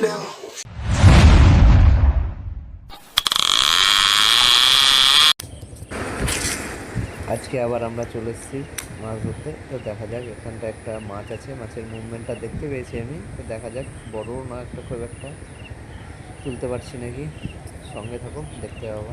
আজকে আবার আমরা চলে এসেছি মাছ ধরতে। তো দেখা যাক, এখানটা একটা মাছ আছে, মাছের মুভমেন্টটা দেখতে পেয়েছি আমি। তো দেখা যাক বড় না একটা খুব একটা। তুলতে পারছি নাকি? সঙ্গে থাকো, দেখতে পাবো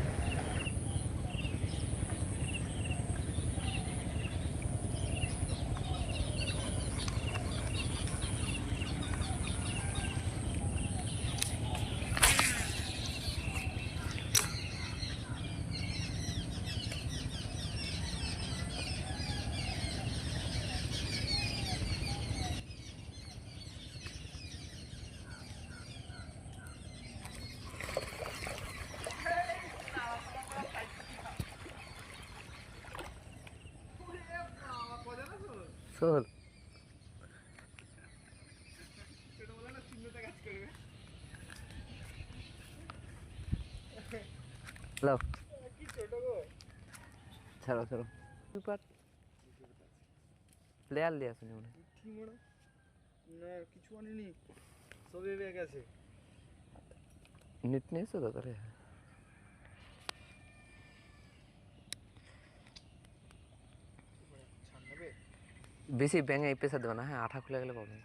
শোন হ্যালো ছাড়ো ছাড়ো। প্লেয়ার লিয়ে আসুন মনে হয়। কি মনে? না কিছু আনিনি। সব নেট নিয়ে তো করে ছাড় নেবে বেশি ব্যাঙে পেশা দেবে না হ্যাঁ আঠা খুলে গেলে প্রবলেম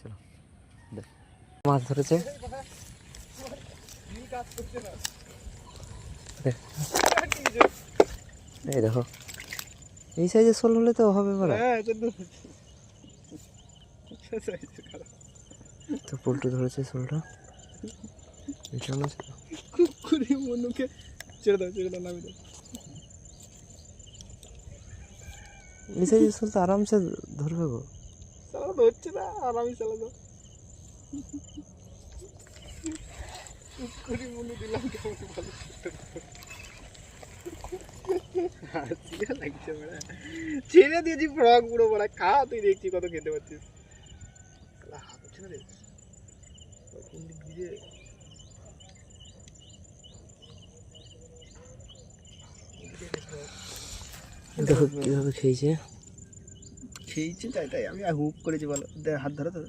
চলো মাছ ধরেছে। এই দেখো। এই সাইজের শোল হলে তো হবে বলা। হ্যাঁ তো পোল্ট্রি ধরেছে আছে কুকুরি মনুকে ছেড়ে দাও ছেড়ে দাও নামি দাও। এই সাইজের তো আরামসে ধরবে গো। তো হচ্ছে না আর আমি চালা দাও কুকুরি মনু দিলাম কেমন ভালো লাগছে বড়া। ছেড়ে দিয়েছি ফ্রক পুরো বড়া। খা তুই দেখছি কত খেতে পারছিস হাত হচ্ছে না দিয়ে দেখো কীভাবে খেয়েছে। খেয়েছি তাই তাই। আমি হুক করেছি বলো। দে হাত ধরো তো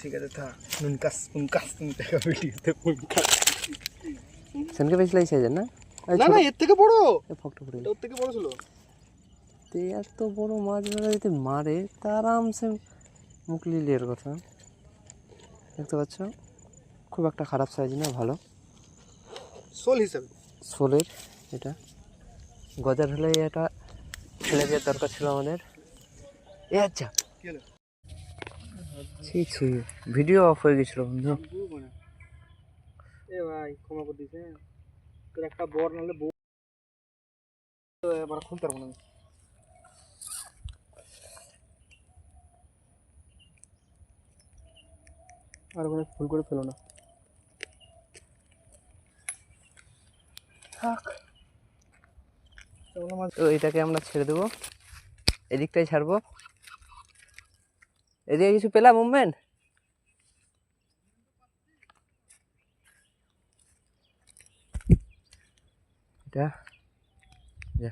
ঠিক আছে থা নুনকাস নুনকাস তুমি দেখা ভিডিওতে নুনকাস সেনকে বেশি এই সাইজের না? না না এর থেকে বড়। ফকটা পড়ে ওর থেকে বড় ছিল। তে এত বড় মাছ ধরা যদি মারে তা আরামসে মুকলি লিয়ের কথা। দেখতে পাচ্ছ? খুব একটা খারাপ সাইজ না ভালো। সোল হিসাবে। সোলের এটা। গজার হলে এটা ফেলে দেওয়ার দরকার ছিল আমাদের। এ আচ্ছা। ছি ছি ভিডিও অফ হয়ে গেছিল বন্ধু। এ ভাই ক্ষমা করে হ্যাঁ তোর একটা বর নাহলে বউ এবার খুলতে পারব না আর ওখানে ফুল করে ফেলো না। থাক। এটাকে আমরা ছেড়ে দেবো। এদিকটাই ছাড়বো। এদিকে কিছু পেলাম মুভমেন্ট এটা। যা।